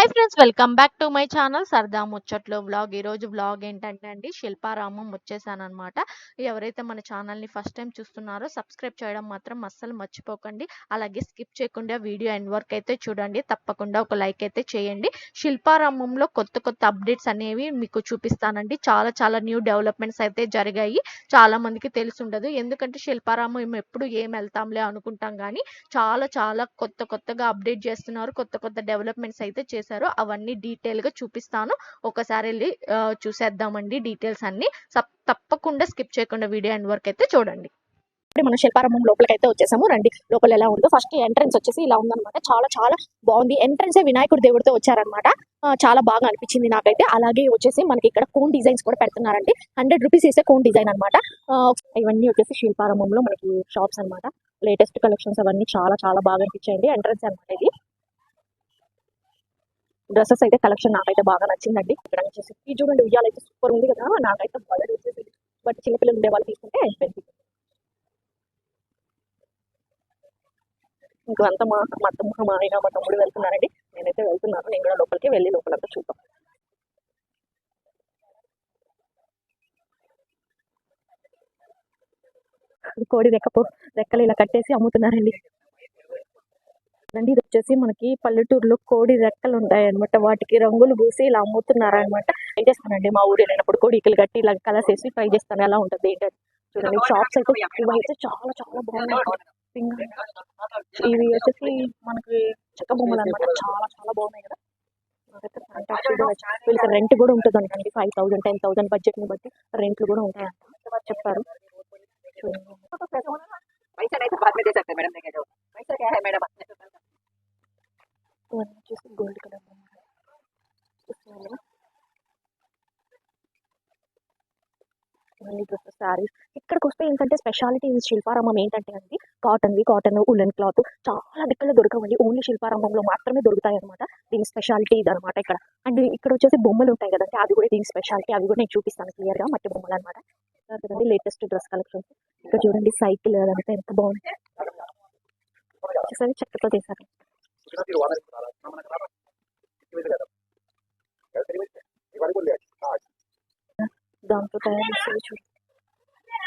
Hi friends welcome back to my channel సరదా ముచ్చట్లో vlog ఈరోజు వ్లాగ్ ఏంటంటే అండి శిల్పారామం వచ్చేసానమాట ఎవరైతే మన ఛానల్ని ఫస్ట్ టైం చూస్తున్నారో సబ్స్క్రైబ్ చేయడం మాత్రం అస్సలు మర్చిపోకండి. అలాగే స్కిప్ చేయకుండా వీడియో ఎండ్ వర్క్ అయితే చూడండి. తప్పకుండా ఒక లైక్ అయితే చేయండి. శిల్పారామంలో కొత్త కొత్త అప్డేట్స్ అనేవి మీకు చూపిస్తానండి. చాలా చాలా న్యూ డెవలప్మెంట్స్ అయితే జరిగాయి. చాలా మందికి తెలిసి ఉండదు. ఎందుకంటే శిల్పారామం మేము ఎప్పుడు ఏం వెళ్తాంలే అనుకుంటాం కానీ చాలా చాలా కొత్త కొత్తగా అప్డేట్ చేస్తున్నారు. కొత్త కొత్త డెవలప్మెంట్స్ అయితే చేశారో అవన్నీ డీటెయిల్గా చూపిస్తాను. ఒకసారి వెళ్ళి చూసేద్దామండి డీటెయిల్స్ అన్ని. తప్పకుండా స్కిప్ చేయకుండా వీడియో ఎండ్ వరకు అయితే చూడండి. ఇప్పుడు మనం శిల్పారంభం లోపలికి అయితే వచ్చేసాము. రండి. లోపల ఎలా ఉందో. ఫస్ట్ ఎంట్రన్స్ వచ్చేసి ఇలా ఉందన్నమాట. చాలా చాలా బాగుంది. ఎంట్రన్స్ వినాయకుడి దేవుడితో వచ్చారనమాట చాలా బాగా అనిపించింది నాకైతే. అలాగే వచ్చేసి మనకి ఇక్కడ కోన్ డిజైన్స్ కూడా పెడుతున్నారండి. హండ్రెడ్ రూపీస్ వేసే కోన్ డిజైన్ అనమాట ఇవన్నీ వచ్చేసి శిల్పారంభంలో మనకి షాప్స్ అన్నమాట. లేటెస్ట్ కలెక్షన్స్ అవన్నీ చాలా చాలా బాగా అనిపించాయండి. ఎంట్రన్స్ అనమాట ఇది. డ్రెస్సెస్ అయితే కలెక్షన్ నాకైతే బాగా నచ్చిందండి. ఇక్కడ వచ్చేసి ఇది చూడండి ఉయ్యాల అయితే సూపర్ ఉంది కదా. నాకైతే బాగా వచ్చేసి బట్ చిన్నపిల్లలు ఉండే వాళ్ళు తీసుకుంటే బెనిఫిట్ ఇంకా అంతా మా మా తమ్ముడు మా ఆయన మా తమ్ముడు వెళ్తున్నారండి. నేనైతే వెళ్తున్నాను. నేను కూడా లోపలికి వెళ్ళి లోపలంతా చూద్దాం. కోడి రెక్కపు రెక్కలు ఇలా కట్టేసి అమ్ముతున్నారండి. అండి. ఇది వచ్చేసి మనకి పల్లెటూరులో కోడి రెక్కలు ఉంటాయి అనమాట వాటికి రంగులు పూసి ఇలా అమ్ముతున్నారు అనమాట ట్రై చేస్తానండి? మా ఊరు వెళ్ళినప్పుడు కోడికలు కట్టి ఇలా కలర్స్ వేసి ట్రై చేస్తాను. ఎలా ఉంటుంది ఏంటంటే చూడండి. షాప్స్ అయితే ఇవైతే చాలా చాలా బాగున్నాయి. ఇవి వచ్చేసి మనకి చెక్క బొమ్మలు అనమాట చాలా చాలా బాగున్నాయి కదా. వీళ్ళకి రెంట్ కూడా ఉంటుంది అనుకోండి. ఫైవ్ థౌసండ్ టెన్ థౌసండ్ బడ్జెట్ని బట్టి రెంట్లు కూడా ఉంటాయంట చెప్పారు చూడండి. వన్ వచ్చేసి గోల్డ్ కలర్ బొమ్మలు డ్రెస్ ఇక్కడికి వస్తే ఏంటంటే స్పెషాలిటీ శిల్పారామం ఏంటంటే అండి కాటన్వి కాటన్ ఉలెన్ క్లాత్ చాలా దిక్కులు దొరకవండి ఓన్లీ శిల్పారామంలో మాత్రమే దొరుకుతాయి అనమాట దీని స్పెషాలిటీ ఇది అనమాట ఇక్కడ అండ్ ఇక్కడ వచ్చేసి బొమ్మలు ఉంటాయి కదండి అది కూడా దీని స్పెషాలిటీ అవి కూడా నేను చూపిస్తాను క్లియర్గా మట్టి బొమ్మలు అనమాట కదండి లేటెస్ట్ డ్రెస్ కలెక్షన్స్ ఇక్కడ చూడండి సైకిల్ అదంతా ఎంత బాగుంది చక్కతో చెక్కతో తీసారు చేశారు దాంతో తయారు చేసి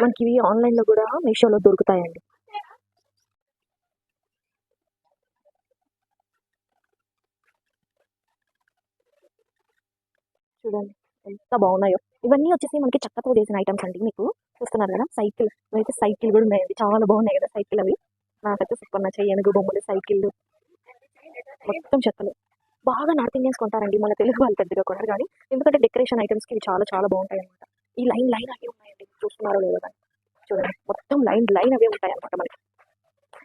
మనకి ఇవి ఆన్లైన్లో కూడా మీషోలో దొరుకుతాయండి. చూడండి ఎంత బాగున్నాయో. ఇవన్నీ వచ్చేసి మనకి చక్కతో చేసిన ఐటమ్స్ అండి మీకు. చూస్తున్నారు కదా సైకిల్. అయితే సైకిల్ కూడా ఉన్నాయండి. చాలా బాగున్నాయి కదా సైకిల్ అవి. నాకైతే సూపర్ నచ్చాయి. ఏనుగు బొమ్మలు సైకిల్ మొత్తం చెక్కలు బాగా నార్త్ ఇండియన్స్ కొంటారండి మన తెలుగు వాళ్ళు పెద్దగా కొనరు కానీ ఎందుకంటే డెకరేషన్ ఐటమ్స్కి ఇవి చాలా చాలా బాగుంటాయి అనమాట ఈ లైన్ లైన్ అవే ఉన్నాయండి చూస్తున్నారో లేదో కానీ. చూడండి మొత్తం లైన్ లైన్ అవే ఉంటాయి అనమాట మనకి.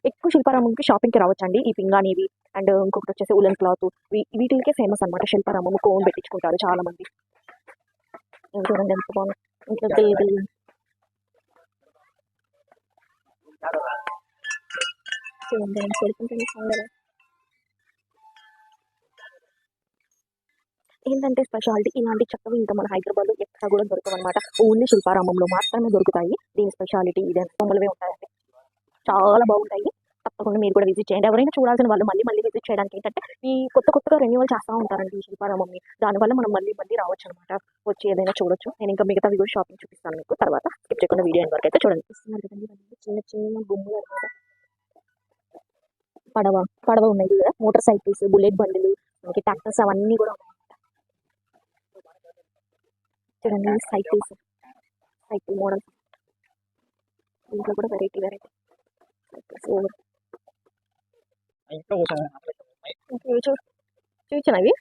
ఎక్కువ శిల్పారామంకి షాపింగ్కి రావచ్చండి ఈ పింగాణివి అండ్ ఇంకొకటి వచ్చేసి ఉలెన్ క్లాత్. వీటికే ఫేమస్ అనమాట శిల్పారామం కోన్ పెట్టించుకుంటారు చాలా మంది. చూడండి ఎంత బాగుంది ఇంకా బేబీ చూడండి ఏంటంటే స్పెషాలిటీ ఇలాంటి చక్కవి ఇంకా మన హైదరాబాద్లో ఎక్కడ కూడా దొరకవన్నమాట. ఓన్లీ శిల్పారామంలో మాత్రమే దొరుకుతాయి. దీని స్పెషాలిటీ ఇదే. బొమ్మలవే ఉంటాయండి. చాలా బాగుంటాయి. తప్పకుండా మీరు కూడా విజిట్ చేయండి. ఎవరైనా చూడాల్సిన వాళ్ళు మళ్ళీ మళ్ళీ విజిట్ చేయడానికి ఏంటంటే ఈ కొత్త కొత్తగా రెన్యువల్ చేస్తూ ఉంటారండి ఈ శిల్పారామంని. దానివల్ల మనం మళ్ళీ మళ్ళీ రావచ్చు అనమాట వచ్చి ఏదైనా చూడొచ్చు. నేను ఇంకా మిగతా కూడా షాపింగ్ చూపిస్తాను మీకు. తర్వాత స్కిప్ చేయకుండా వీడియో వరకు అయితే చూడండి. ఇస్తున్నారు కదండి చిన్న చిన్న బొమ్మలు అనమాట పడవ పడవ ఉన్నాయి కదా. మోటార్ సైకిల్స్ బుల్లెట్ బండ్లు మనకి ట్రాక్టర్స్ అవన్నీ కూడా ఉన్నాయి. చూడండి సైకిల్స్ సైకిల్ మోడల్ ఇంట్లో కూడా వెరైటీ వెరైటీ సైకిల్స్ ఓవర్ చూపించినవి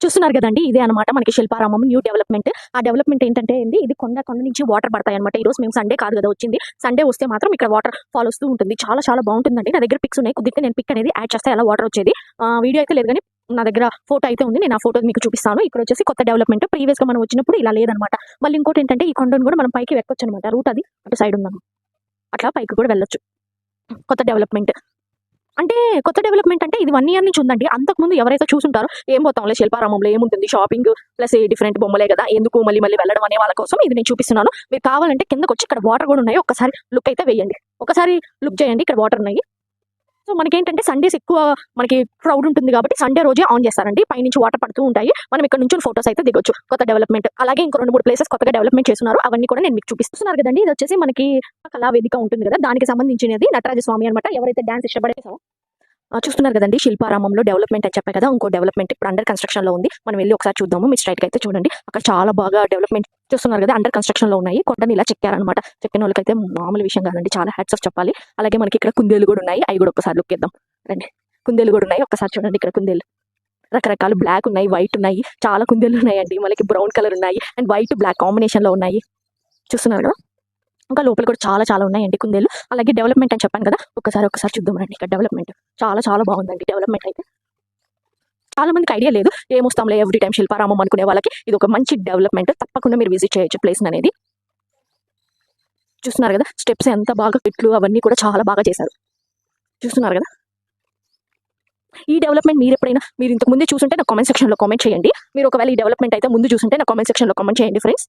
చూస్తున్నారు కదండి ఇదే అనమాట మనకి శిల్పారామం న్యూ డెవలప్మెంట్ ఆ డెవలప్మెంట్ ఏంటంటే ఏంది ఇది కొండ కొండ నుంచి వాటర్ పడతాయి అనమాట ఈ రోజు మేము సండే కాదు కదా వచ్చింది. సండే వస్తే మాత్రం ఇక్కడ వాటర్ ఫాల్ వస్తూ ఉంటుంది. చాలా చాలా బాగుంటుందండి. నా దగ్గర పిక్స్ ఉన్నాయి. కుదిరితే నేను పిక్ అనేది యాడ్ చేస్తే ఎలా వాటర్ వచ్చేది. వీడియో అయితే లేదు కానీ నా దగ్గర ఫోటో అయితే ఉంది. నేను ఆ ఫోటో మీకు చూపిస్తాను. ఇక్కడ వచ్చేసి కొత్త డెవలప్మెంట్ ప్రీవియస్గా మనం వచ్చినప్పుడు ఇలా లేదనమాట. మళ్ళీ ఇంకోటి ఏంటంటే ఈ కొండను కూడా మనం పైకి వెక్కొచ్చు అనమాట. రూట్ అది. అటు సైడ్ ఉందన్నమాట అట్లా పైకి కూడా వెళ్ళొచ్చు. కొత్త డెవలప్మెంట్ అంటే కొత్త డెవలప్మెంట్ అంటే ఇది వన్ ఇయర్ నుంచి ఉందండి. అంతకుముందు ఎవరైతే చూసుంటారో ఏం పోతాంలే శిల్పారామంలో ఏముంటుంది? షాపింగ్ ప్లస్ డిఫరెంట్ బొమ్మలే కదా. ఎందుకు మళ్ళీ మళ్ళీ వెళ్ళడం అనే వాళ్ళ కోసం ఇది నేను చూపిస్తున్నాను. మీరు కావాలంటే కిందకు వచ్చి ఇక్కడ వాటర్ కూడా ఉన్నాయి. ఒకసారి లుక్ అయితే వేయండి. ఒకసారి లుక్ చేయండి. ఇక్కడ వాటర్ ఉన్నాయి. సో మనకి ఏంటంటే సండేస్ ఎక్కువ మనకి క్రౌడ్ ఉంటుంది కాబట్టి సండే రోజే ఆన్ చేస్తారండి. పైనుంచి వాటర్ పడుతూ ఉంటాయి. మనం ఇక్కడ నుంచి ఫోటోస్ అయితే దిగొచ్చు. కొత్త డెవలప్మెంట్ అలాగే ఇంకో రెండు మూడు ప్లేసెస్ కొత్తగా డెవలప్మెంట్ చేస్తున్నారు. అవన్నీ కూడా నేను మీకు చూపిస్తున్నారు కదండి. ఇది వచ్చేసి మనకి కళావేదిక ఉంటుంది కదా. దానికి సంబంధించినది నటరాజ స్వామి అనమాట ఎవరైతే డాన్స్ ఇష్టపడేసో చూస్తున్నారు కదండి శిల్పారామంలో డెవలప్మెంట్ అని చెప్పాయి కదా ఇంకో డెవలప్మెంట్ ఇప్పుడు అండర్ కన్స్ట్రక్షన్లో ఉంది. మనం వెళ్ళి ఒకసారి చూద్దాము మీరు స్ట్రైట్ అయితే చూడండి. అక్కడ చాలా బాగా డెవలప్మెంట్ చూస్తున్నారు కదా అండర్ కన్స్ట్రక్షన్లో ఉన్నాయి. కొండని ఇలా చెక్కారనమాట చెక్కిన వాళ్ళకైతే మామూలు విషయం కాదండి చాలా హ్యాట్స్ ఆఫ్ చెప్పాలి. అలాగే మనకి ఇక్కడ కుందేలు కూడా ఉన్నాయి. అవి కూడా ఒకసారి లుక్ ఇద్దాం రండి. కుందేలు కూడా ఉన్నాయి. ఒకసారి చూడండి ఇక్కడ కుందేలు. రకరకాల బ్లాక్ ఉన్నాయి వైట్ ఉన్నాయి. చాలా కుందేలు ఉన్నాయండి. మనకి బ్రౌన్ కలర్ ఉన్నాయి. అండ్ వైట్ బ్లాక్ కాంబినేషన్లో ఉన్నాయి. చూస్తున్నారు కదా? ఇంకా లోపల కూడా చాలా చాలా ఉన్నాయండి కుందేలు. అలాగే డెవలప్మెంట్ అని చెప్పాను కదా ఒకసారి ఒకసారి చూద్దాం రండి. ఇక్కడ డెవలప్మెంట్ చాలా చాలా బాగుందండి డెవలప్మెంట్ అయితే. చాలా మందికి ఐడియా లేదు ఏమొస్తాంలే ఎవ్రీ టైం శిల్పారామం అనుకునే వాళ్ళకి ఇది ఒక మంచి డెవలప్మెంట్. తప్పకుండా మీరు విజిట్ చేయొచ్చు ప్లేస్ అనేది. చూస్తున్నారు కదా స్టెప్స్ ఎంత బాగా ఇట్లు అవన్నీ కూడా చాలా బాగా చేశారు. చూస్తున్నారు కదా? ఈ డెవలప్మెంట్ మీరు ఎప్పుడైనా మీరు ఇంతకు ముందే చూసుంటే నా కామెంట్ సెక్షన్లో కామెంట్ చేయండి. మీరు ఒకవేళ ఈ డెవలప్మెంట్ అయితే ముందు చూసుంటే నా కామెంట్ సెక్షన్లో కామెంట్ చేయండి ఫ్రెండ్స్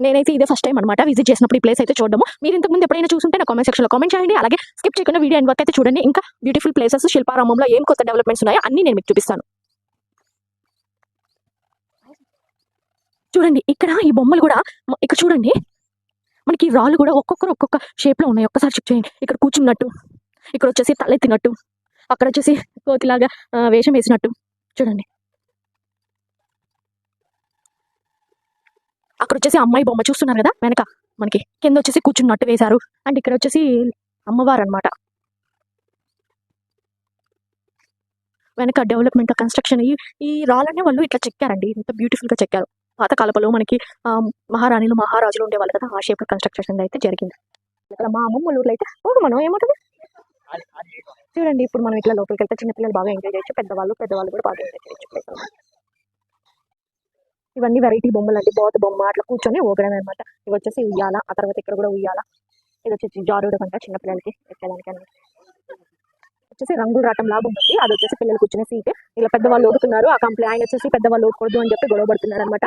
నేనైతే ఇదే ఫస్ట్ టైం అనమాట విజిట్ చేసినప్పుడు ఈ ప్లేస్ అయితే చూడము మీరు ఇంతకు ముందు ఎప్పుడైనా చూసుంటే నా కామెంట్ సెక్షన్లో కామెంట్ చేయండి. అలాగే స్కిప్ చేయకుండా వీడియో అండ్ వర్క్ అయితే చూడండి. ఇంకా బ్యూటిఫుల్ ప్లేసెస్ శిల్పారామంలో ఏం కొత్త డెవలప్మెంట్స్ ఉన్నాయో అన్ని నేను మీకు చూపిస్తాను. చూడండి ఇక్కడ ఈ బొమ్మలు కూడా ఇక్కడ చూడండి. మనకి రాళ్ళు కూడా ఒక్కొక్కరు ఒక్కొక్క షేప్లో ఉన్నాయి. ఒక్కసారి చెక్ చేయండి. ఇక్కడ కూర్చున్నట్టు ఇక్కడ వచ్చేసి తలెత్తినట్టు అక్కడ వచ్చేసి కోతిలాగా వేషం వేసినట్టు. చూడండి. ఇక్కడ వచ్చేసి అమ్మాయి బొమ్మ చూస్తున్నారు కదా వెనక మనకి. కింద వచ్చేసి కూర్చున్నట్టు వేశారు. అండ్ ఇక్కడ వచ్చేసి అమ్మవారు అన్నమాట వెనక డెవలప్మెంట్ కన్స్ట్రక్షన్ ఈ ఈ రాళ్ళనే వాళ్ళు ఇట్లా చెక్కారండి. ఇంత బ్యూటిఫుల్గా చెక్కారు. పాత కాలపలో మనకి మహారాణిలు మహారాజులు ఉండేవాళ్ళు కదా ఆ షేప్ కన్స్ట్రక్షన్ అయితే జరిగింది. ఇక్కడ మా అమ్మమ్మ ఊర్లో అయితే ఓ మనం ఏమంటుంది చూడండి ఇప్పుడు మనం ఇట్లా లోపలికి వెళ్తే చిన్నపిల్లలు బాగా ఎంజాయ్ చేయొచ్చు పెద్దవాళ్ళు పెద్దవాళ్ళు కూడా బాగా ఎంజాయ్ చేయొచ్చు. ఇవన్నీ వెరైటీ బొమ్మలు అండి. బాత్ బొమ్మ అట్లా కూర్చొని ఊగడమే అనమాట ఇవి వచ్చేసి ఉయ్యాల ఆ తర్వాత ఇక్కడ కూడా ఉయ్యాల. ఇది వచ్చేసి జారుడు కంట చిన్నపిల్లలకి ఎక్కడానికి అన్ని వచ్చేసి రంగుల రాటం లాగా ఉంటుంది అది వచ్చేసి పిల్లలు కూర్చునే సీట్ ఇలా పెద్దవాళ్ళు ఓడుతున్నారు ఆ కంప్లై ఆయన వచ్చేసి పెద్దవాళ్ళు ఊగకూడదు అని చెప్పి గొడవ పడుతున్నారు అనమాట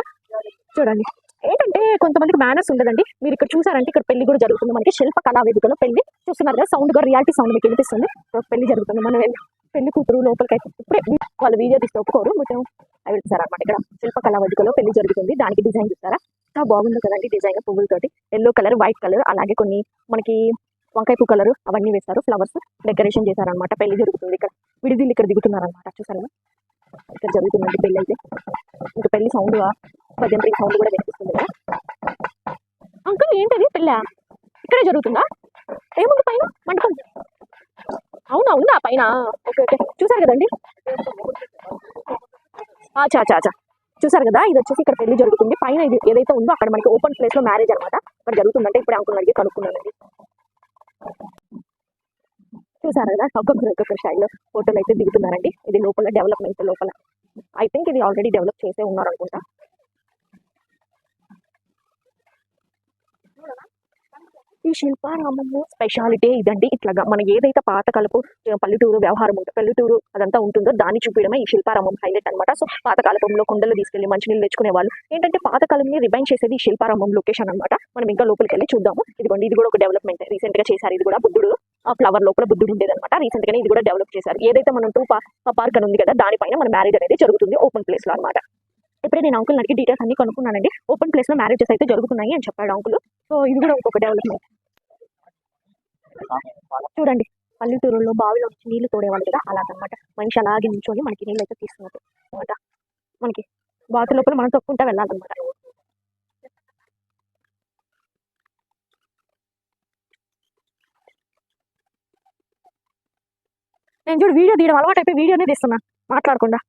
చూడండి. ఏంటంటే కొంతమందికి మేనర్స్ ఉండదండి. మీరు ఇక్కడ చూసారంటే ఇక్కడ పెళ్ళి కూడా జరుగుతుంది. మనకి శిల్ప కళా వేదికలో పెళ్ళి చూస్తున్నారు కదా సౌండ్ కూడా రియాలిటీ సౌండ్ మీకు వినిపిస్తుంది. పెళ్ళి జరుగుతుంది. మనం వెళ్ళి పెళ్ళి కూతురు లోపలికి అయితే ఇప్పుడే వాళ్ళు వీడియో తీస్తే ఒప్పుకోరు మొత్తం అవి ఇస్తారు అనమాట ఇక్కడ శిల్పకళా వేదికలో పెళ్ళి జరుగుతుంది. దానికి డిజైన్ చూస్తారా చాలా బాగుంది కదండి డిజైన్ పువ్వులతోటి. ఎల్లో కలర్ వైట్ కలర్ అలాగే కొన్ని మనకి వంకాయ పువ్వు కలర్ అవన్నీ వేస్తారు. ఫ్లవర్స్ డెకరేషన్ చేశారనమాట పెళ్ళి జరుగుతుంది ఇక్కడ. విడిదిల్లు ఇక్కడ దిగుతున్నారు అనమాట చూసారా? ఇక్కడ జరుగుతుందండి పెళ్ళి అయితే. ఇంకా పెళ్ళి సౌండ్ భజంత్రి సౌండ్ కూడా వినిపిస్తుంది కదా. అంకుల్ ఏంటది? పెళ్ళ? ఇక్కడే జరుగుతుందా? ఏముంది పైన? మంటపం అవునా ఉందా పైన? Okay okay. చూసారు కదండి? అచ్చా అచ్చా అచ్చా చూసారు కదా? ఇది వచ్చేసి ఇక్కడ పెళ్ళి జరుగుతుంది. పైన ఇది ఏదైతే ఉందో అక్కడ మనకి ఓపెన్ ప్లేస్లో మ్యారేజ్ అనమాట. అక్కడ జరుగుతుందంటే ఇప్పుడు అంకుల్ అడిగి కనుక్కున్నానండి. చూసారు కదా? ఒక్కొక్కరు ఒక్కొక్కరు స్టైల్లో ఫోటోలు అయితే దిగుతున్నారండి. ఇది లోపల డెవలప్మెంట్ లోపల. ఐ థింక్ ఇది ఆల్రెడీ డెవలప్ చేసే ఉన్నారు అనుకుంటా ఈ శిల్పారామము స్పెషాలిటీ ఇదండి. ఇట్లాగా మన ఏదైతే పాత కలపు పల్లెటూరు వ్యవహారం ఉంటుందో పల్లెటూరు అదంతా ఉంటుందో దాన్ని చూపించడమే ఈ శిల్పారామం హైలైట్ అనమాట సో పాత కాలపంలో కుండలు తీసుకెళ్ళి మంచినీళ్ళు తెచ్చుకునే వాళ్ళు. ఏంటంటే పాత రిబైన్ చేసేది ఈ శిల్పారామం లొకేషన్ అనమాట మనం ఇంకా లోపలికి వెళ్ళి చూద్దాము. ఇదిగోండి ఇది కూడా ఒక డెవలప్మెంట్. రీసెంట్గా చేశారు ఇది కూడా బుద్ధుడు. ఆ ఫ్లవర్ లోపల బుద్ధుడు ఉండేదన్నమాట. రీసెంట్ గానే ఇది కూడా డెవలప్ చేశారు. ఏదైతే మనం టూ పార్క్ అని ఉంది కదా దానిపైన మన మ్యారేజ్ అనేది జరుగుతుంది ఓపెన్ ప్లేస్లో అనమాట ఇప్పుడే నేను అంకుల్ అడిగి డీటెయిల్స్ అన్ని కనుక్కున్నానండి. ఓపెన్ ప్లేస్లో మ్యారేజెస్ అయితే జరుగుతున్నాయి అని చెప్పాడు అంకుల్ సో ఇది కూడా ఇంకొక డెవలప్మెంట్ చూడండి పల్లెటూరులో బావిలో నుంచి నీళ్ళు తోడేవాళ్ళు కదా అలాగనమాట. మనిషి అలాగే నించొని మనకి నీళ్ళు అయితే తీస్తున్నట్టు అనమాట మనకి బాతు లోపల మనం తొక్కుంటా వెళ్ళాలన్నమాట. నేను చూడు వీడియో తీయడం అలవాటు అయిపోయి వీడియోనే తీస్తున్నా. మాట్లాడకుండా.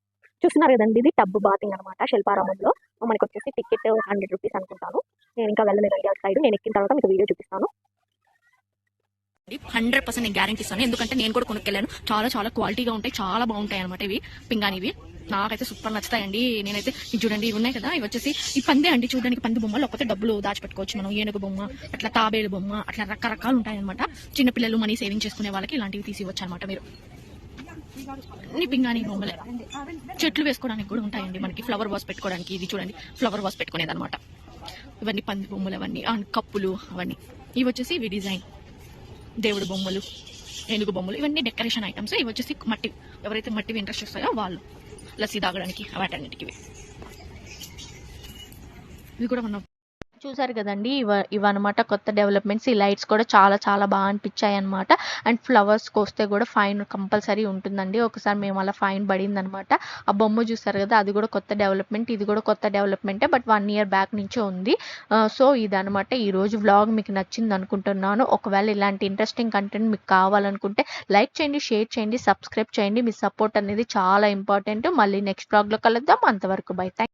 చూస్తున్నారు కదండి ఇది టబ్ బాతింగ్ అనమాట శిల్పారామంలో. మనకి వచ్చేసి టికెట్ హండ్రెడ్ రూపీస్ అనుకుంటాను. నేను ఇంకా వెళ్ళలేదండి ఆ సైడ్ నేను ఎక్కిన తర్వాత మీకు వీడియో చూపిస్తాను. హండ్రెడ్ పర్సెంట్ నేను గ్యారంటీ ఇస్తాను. ఎందుకంటే నేను కూడా కొనుక్కెళ్ళాను. చాలా చాలా క్వాలిటీగా ఉంటాయి. చాలా బాగుంటాయి అనమాట ఇవి. పింగానివి నాకైతే సూపర్ నచ్చుతాయండి. నేనైతే ఇది చూడండి ఇవి ఉన్నాయి కదా ఇవి వచ్చేసి ఈ పందే అండి. చూడడానికి పంది బొమ్మ లేకపోతే డబ్బులు దాచిపెట్టుకోవచ్చు మనం. ఏనుగు బొమ్మ అట్లా తాబేలు బొమ్మ అట్లా రకరకాలు ఉంటాయి అనమాట చిన్నపిల్లలు మనీ సేవింగ్ చేసుకునే వాళ్ళకి ఇలాంటివి తీసి ఇవ్వచ్చు అనమాట మీరు. అన్ని పింగాణి బొమ్మలే చెట్లు వేసుకోవడానికి కూడా ఉంటాయండి మనకి. ఫ్లవర్ వాస్ పెట్టుకోవడానికి ఇది చూడండి. ఫ్లవర్ వాస్ పెట్టుకునేది అనమాట ఇవన్నీ పంది బొమ్మలు అవన్నీ ఆ కప్పులు అవన్నీ. ఇవి వచ్చేసి ఇవి డిజైన్ దేవుడు బొమ్మలు ఏనుగు బొమ్మలు ఇవన్నీ డెకరేషన్ ఐటమ్స్ ఇవి వచ్చేసి మట్టి. ఎవరైతే మట్టివి ఇంట్రెస్ట్ వస్తాయో వాళ్ళు లస్సీ తాగడానికి వాటన్నిటికి ఇవి. కూడా మనం చూసారు కదండి ఇవ ఇవన్నమాట కొత్త డెవలప్మెంట్స్ ఈ లైట్స్ కూడా చాలా చాలా బాగా అనిపించాయి అనమాట అండ్ ఫ్లవర్స్కి వస్తే కూడా ఫైన్ కంపల్సరీ ఉంటుందండి. ఒకసారి మేము అలా ఫైన్ పడింది అనమాట ఆ బొమ్మ చూసారు కదా అది కూడా కొత్త డెవలప్మెంట్ ఇది కూడా కొత్త డెవలప్మెంటే బట్ వన్ ఇయర్ బ్యాక్ నుంచే ఉంది. సో ఇదనమాట ఈరోజు వ్లాగ్ మీకు నచ్చింది అనుకుంటున్నాను. ఒకవేళ ఇలాంటి ఇంట్రెస్టింగ్ కంటెంట్ మీకు కావాలనుకుంటే లైక్ చేయండి షేర్ చేయండి సబ్స్క్రైబ్ చేయండి. మీ సపోర్ట్ అనేది చాలా ఇంపార్టెంట్ మళ్ళీ నెక్స్ట్ బ్లాగ్లో కలుద్దాం. అంతవరకు బై థ్యాంక్